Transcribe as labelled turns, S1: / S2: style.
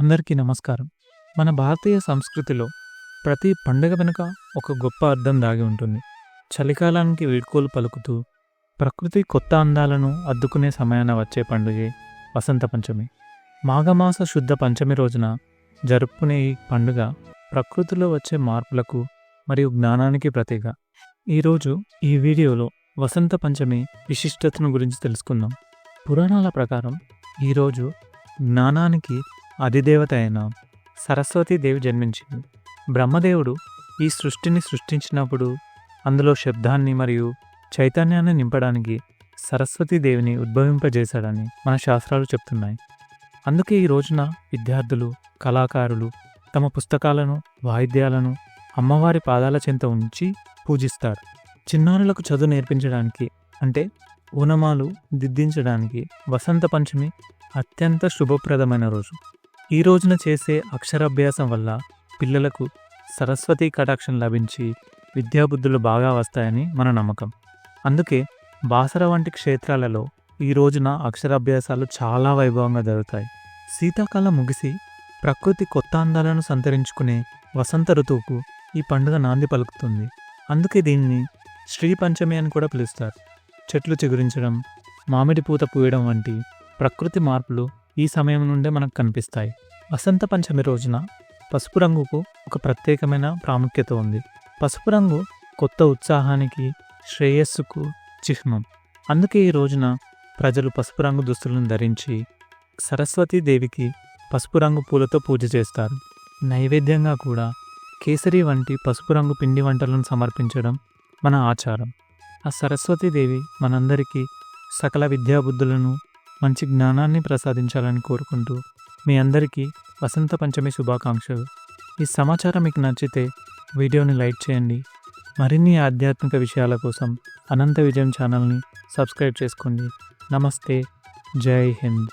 S1: అందరికీ నమస్కారం. మన భారతీయ సంస్కృతిలో ప్రతి పండుగ వెనుక ఒక గొప్ప అర్థం దాగి ఉంటుంది. చలికాలానికి వీడ్కోలు పలుకుతూ ప్రకృతి కొత్త అందాలను అద్దుకునే సమయాన వచ్చే పండుగే వసంత పంచమి. మాఘమాస శుద్ధ పంచమి రోజున జరుపుకునే ఈ పండుగ ప్రకృతిలో వచ్చే మార్పులకు మరియు జ్ఞానానికి ప్రతీక. ఈరోజు ఈ వీడియోలో వసంత పంచమి విశిష్టతను గురించి తెలుసుకుందాం. పురాణాల ప్రకారం ఈరోజు జ్ఞానానికి అధిదేవత అయిన సరస్వతీదేవి జన్మించింది. బ్రహ్మదేవుడు ఈ సృష్టిని సృష్టించినప్పుడు అందులో శబ్దాన్ని మరియు చైతన్యాన్ని నింపడానికి సరస్వతీదేవిని ఉద్భవింపజేశాడని మన శాస్త్రాలు చెప్తున్నాయి. అందుకే ఈ రోజున విద్యార్థులు కళాకారులు తమ పుస్తకాలను వాయిద్యాలను అమ్మవారి పాదాల చెంత ఉంచి పూజిస్తారు. చిన్నారులకు చదువు నేర్పించడానికి అంటే ఊనమాలు దిద్దించడానికి వసంత పంచమి అత్యంత శుభప్రదమైన రోజు. ఈ రోజున చేసే అక్షరాభ్యాసం వల్ల పిల్లలకు సరస్వతీ కటాక్షం లభించి విద్యాబుద్ధులు బాగా వస్తాయని మన నమ్మకం. అందుకే బాసర వంటి క్షేత్రాలలో ఈ రోజున అక్షరాభ్యాసాలు చాలా వైభవంగా జరుగుతాయి. శీతాకాలం ముగిసి ప్రకృతి కొత్త అందాలను సంతరించుకునే వసంత ఋతువుకు ఈ పండుగ నాంది పలుకుతుంది. అందుకే దీన్ని శ్రీ పంచమి అని కూడా పిలుస్తారు. చెట్లు చిగురించడం మామిడి పూత పూయడం వంటి ప్రకృతి మార్పులు ఈ సమయం నుండే మనకు కనిపిస్తాయి. వసంత పంచమి రోజున పసుపు రంగుకు ఒక ప్రత్యేకమైన ప్రాముఖ్యత ఉంది. పసుపు రంగు కొత్త ఉత్సాహానికి శ్రేయస్సుకు చిహ్నం. అందుకే ఈ రోజున ప్రజలు పసుపు రంగు దుస్తులను ధరించి సరస్వతీదేవికి పసుపు రంగు పూలతో పూజ చేస్తారు. నైవేద్యంగా కూడా కేసరి వంటి పసుపు రంగు పిండి వంటలను సమర్పించడం మన ఆచారం. ఆ సరస్వతీదేవి మనందరికీ సకల విద్యాబుద్ధులను మంచి జ్ఞానాన్ని ప్రసాదించాలని కోరుకుంటూ మీ అందరికీ వసంత పంచమి శుభాకాంక్షలు. ఈ సమాచారం మీకు నచ్చితే వీడియోని లైక్ చేయండి. మరిన్ని ఆధ్యాత్మిక విషయాల కోసం అనంత విజయం ఛానల్ని సబ్స్క్రైబ్ చేసుకోండి. నమస్తే. జై హింద్.